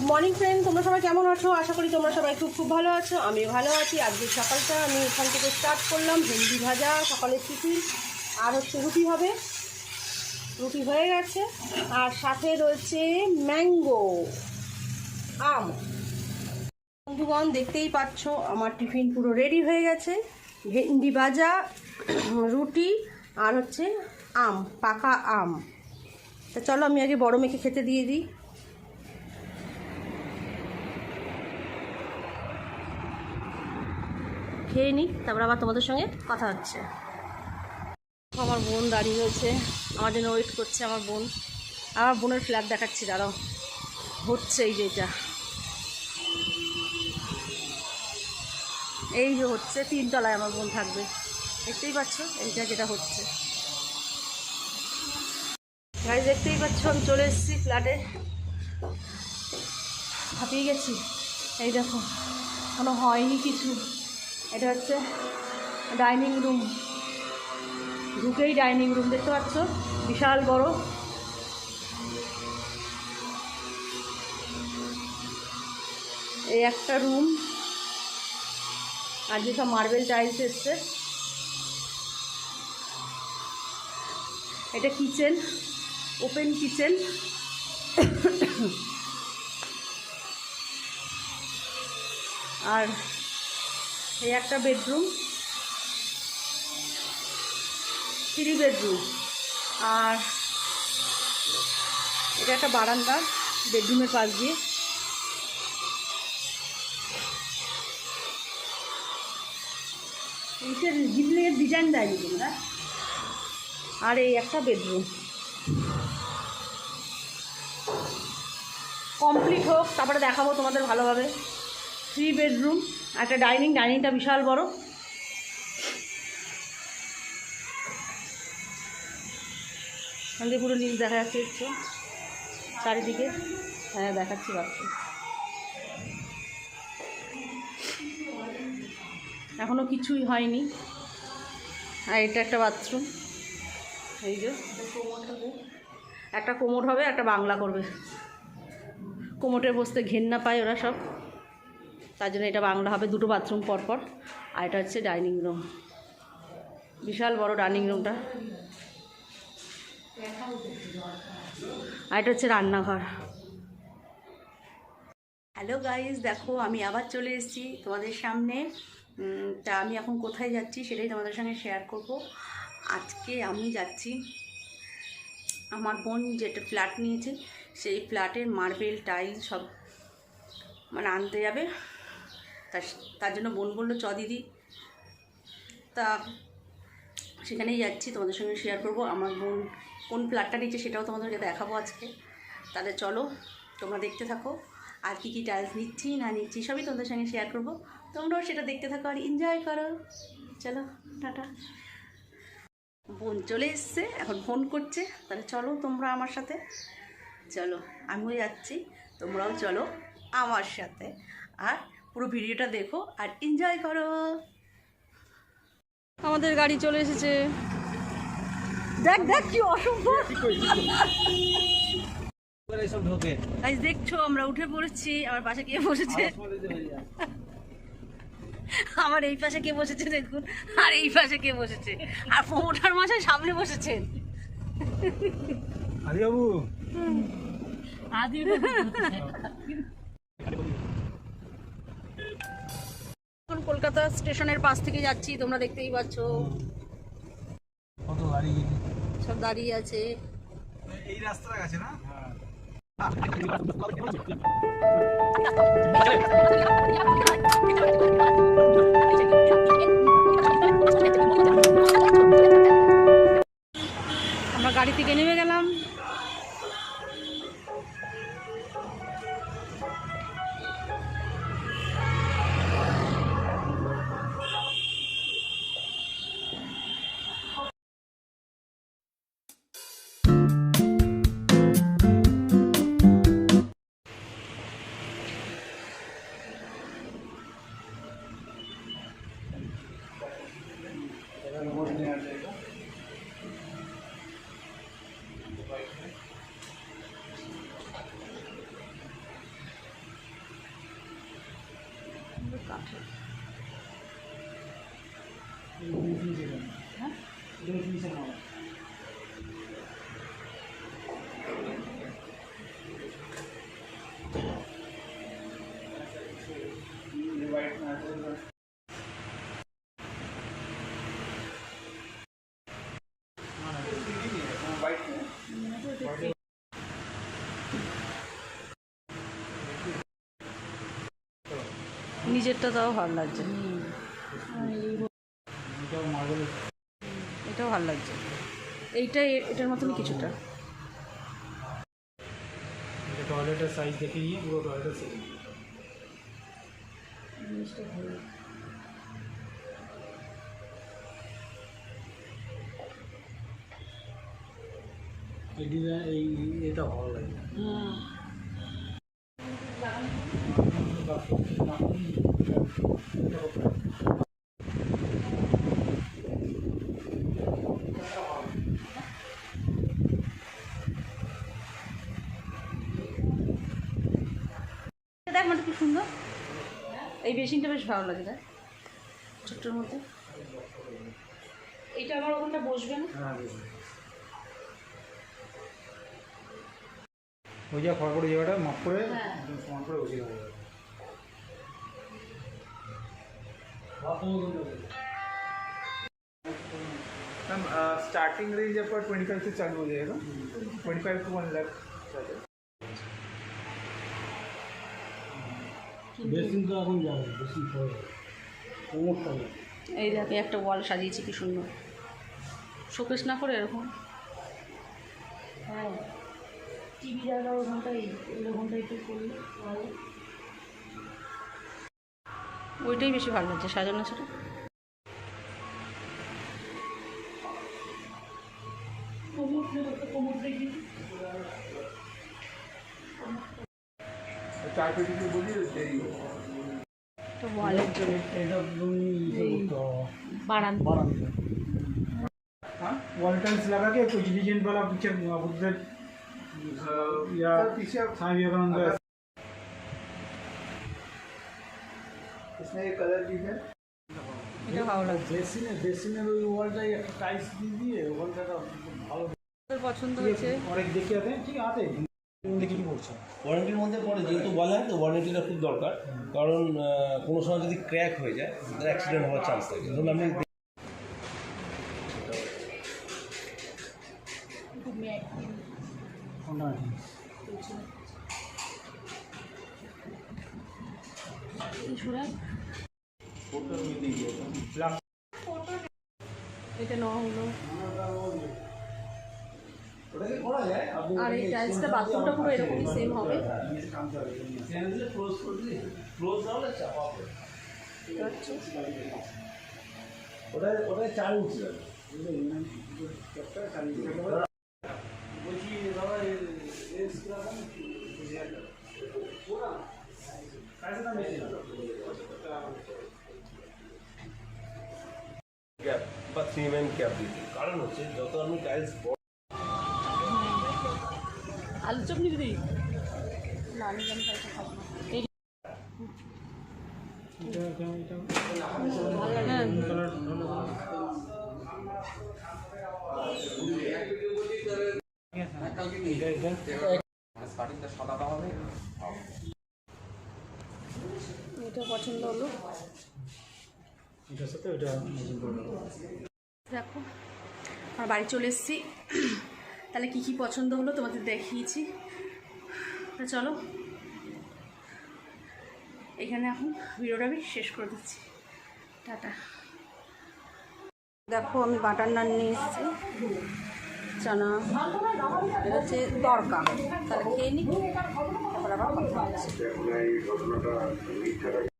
Good morning friend তোমরা সবাই কেমন আছো? আশা করি তোমরা সবাই খুব খুব ভালো আছো। আমি ভালো আছি। আজকে সকালটা আমি এখান থেকে স্টার্ট করলাম। ভেন্ডি ভাজা সকালের টিফিন আর হচ্ছে রুটি হবে। রুটি হয়ে গেছে। আর সাথে রয়েছে ম্যাঙ্গো, আম। বন্ধুগণ, দেখতেই পাচ্ছ, আমার টিফিন পুরো রেডি হয়ে গেছে। ভেন্ডি ভাজা, রুটি, আর হচ্ছে আম, পাকা আম। তা চলো, আমি আগে বড় মেয়েকে খেতে দিয়ে দিই। খেয়ে নিই, তারপর আবার তোমাদের সঙ্গে কথা হচ্ছে। আমার বোন দাঁড়িয়ে রয়েছে, আমার জন্য ওয়েট করছে আমার বোন। আমার বোনের ফ্ল্যাট দেখাচ্ছি, দাঁড়াও। হচ্ছে এই যে এটা। এই যে হচ্ছে তিনতলায় আমার বোন থাকবে। দেখতেই পাচ্ছ, এইটা যেটা হচ্ছে। গাড়ি দেখতেই পাচ্ছ, আমি চলে এসেছি ফ্ল্যাটে হাঁপিয়ে গেছি। এই দেখো কোনো হয়নি কিছু। এটা হচ্ছে ডাইনিং রুম। ঢুকেই ডাইনিং রুম, দেখতে পাচ্ছ? বিশাল বড়। এই একটা রুম। আর যেসব মার্বেল টাইলস এসছে, এটা কিচেন, ওপেন কিচেন। আর এই একটা বেডরুম, থ্রি বেডরুম। আর এটা একটা বারান্দা, বেডরুমের পাশ দিয়ে। এইটার ডিজাইন দেয়নি তোমরা। আর এই একটা বেডরুম। কমপ্লিট হোক, তারপরে দেখাবো তোমাদের ভালোভাবে। থ্রি বেডরুম, একটা ডাইনিং, ডাইনিংটা বিশাল বড়। আমাদের পুরো নীল দেখা যাচ্ছে একটু। চারিদিকে। হ্যাঁ দেখাচ্ছি বাচ্চা এখনও কিছুই হয়নি। আর এটা একটা বাথরুম। এই যে। একটা কোমর হবে, একটা বাংলা করবে। কোমোটে বসতে ঘেন্না পায় ওরা সব। তার জন্য এটা বাংলা হবে দুটো বাথরুম পরপর, আর এটা হচ্ছে ডাইনিং রুম। বিশাল বড় ডাইনিং রুমটা। আর এটা হচ্ছে রান্নাঘর। হ্যালো গাইজ দেখো আমি আবার চলে এসেছি তোমাদের সামনে। তা আমি এখন কোথায় যাচ্ছি সেটাই তোমাদের সঙ্গে শেয়ার করব। আজকে আমি যাচ্ছি আমার বোন যেটা ফ্ল্যাট নিয়েছে, সেই ফ্ল্যাটের মার্বেল টাইল সব মানে আনতে যাবে। তার জন্য বোন বলল, চ দিদি। তা সেখানেই যাচ্ছি, তোমাদের সঙ্গে শেয়ার করব। আমার বোন কোন ফ্ল্যাটটা নিচ্ছে সেটাও তোমাদেরকে দেখাবো আজকে। তাহলে চলো, তোমরা দেখতে থাকো। আর কী কী টাইলস নিচ্ছি, না নিচ্ছি, সবই তোমাদের সঙ্গে শেয়ার করব। তোমরাও সেটা দেখতে থাকো আর এনজয় করো। চলো, টাটা। বোন চলে এসছে, এখন ফোন করছে। তাহলে চলো তোমরা আমার সাথে। চলো, আমিও যাচ্ছি। তোমরাও চলো আমার সাথে। আর পুরো ভিডিওটা দেখো আর এনজয় করো। আমাদের গাড়ি চলে এসেছে। দেখ দেখ কি অসম্ভব। দেখছ আমরা উঠে পড়েছি। আমার পাশে কে বসেছে? আমার এই পাশে কে বসেছে দেখুন। আর এই পাশে কে বসেছে? আর প্রমোটার মাসে সামনে বসেছেন। আদি বাবু এখন কলকাতা স্টেশনের পাশ থেকে যাচ্ছি তোমরা দেখতেই পাচ্ছ। কত গাড়ি সব দাঁড়িয়ে আছে। এই রাস্তার কাছে না? আমরা গাড়ি থেকে নেমে গেলাম। হ্যাঁ নিজেরটা তাও ভালো লাগছে। এটাও ভালো লাগছে। এইটা এটার মতনই কিছুটা। টয়লেটের সাইজ দেখে নিয়ে পুরো টয়লেটের সাইজ জিনিসটা ভালো এই ডিজাইন এই এটা ভালো লাগে হুম দেখ মানে কি সুন্দর এই বেসিনটা বেশ ভালো লাগে দেখ ছোট্টর মধ্যে এইটা আমার ওখানটা বসবে না হ্যাঁ দেখুন। ওই যা খড় করে জায়গাটা মাপ করে হ্যাঁ। একদম সমান করে বসিয়ে দেওয়া যাবে मैम स्टार्टिंग रेंज आपका ट्वेंटी फाइव से चालू हो जाएगा twenty five two one lakh basin তো এখন যাবে বেসিন পরে কোমরটা এই দেখে একটা ওয়াল সাজিয়েছি কি সুন্দর। শোকেস না করে এরকম? হ্যাঁ। টিভি জায়গা ওখানটাই একটু ওইটাই বেশি ভালো লাগছে সাজানো পেটি দিয়ে বলি দেরি তো ওয়ালের জন্য এটা তুমি বাড়ান बारह हाँ वॉल टाइल्स लगा के कुछ डिजाइन वाला पिक्चर बुद्ध या पीछे स्वामी विवेकानंद इसमें ये कलर भी है এটা ভালো লাগছে বেসিনে বেসিনের ওই ওয়ালটাই একটা টাইলস দিয়ে দিয়ে ওয়ালটা ভালো তোর পছন্দ হয়েছে অনেক দেখে আছে ঠিক আছে দেখি কি করছো ওয়ারেন্টির মধ্যে পড়ে যেহেতু বলা হয় তো ওয়ারেন্টিটা খুব দরকার। কারণ কোনো সময় যদি ক্র্যাক হয়ে যায় তাহলে অ্যাক্সিডেন্ট হওয়ার চান্স থাকে। ধরুন আপনি এটা নেওয়া হলো ওটাকে করা যায় আপনি আর এই টাইলসটা বাথরুমটা পুরো এরকমই সেম হবে। দাদা এর বা থ্রি গ্যাপ দিতে কারণ হচ্ছে যত আমি টাইলস আলু চপ নিবি তুই না আমি জানি খাব এটা পছন্দ হলো। দেখো আমার বাড়ি চলে এসেছি। তাহলে কি কি পছন্দ হলো তোমাদের দেখিয়েছি। তো চলো। এখানে এখন ভিডিওটা আমি শেষ করে দিচ্ছি। টাটা। দেখো, আমি বাটার নান নিয়ে এসেছি। চানা, এটা হচ্ছে তরকা। তাহলে খেয়ে নিই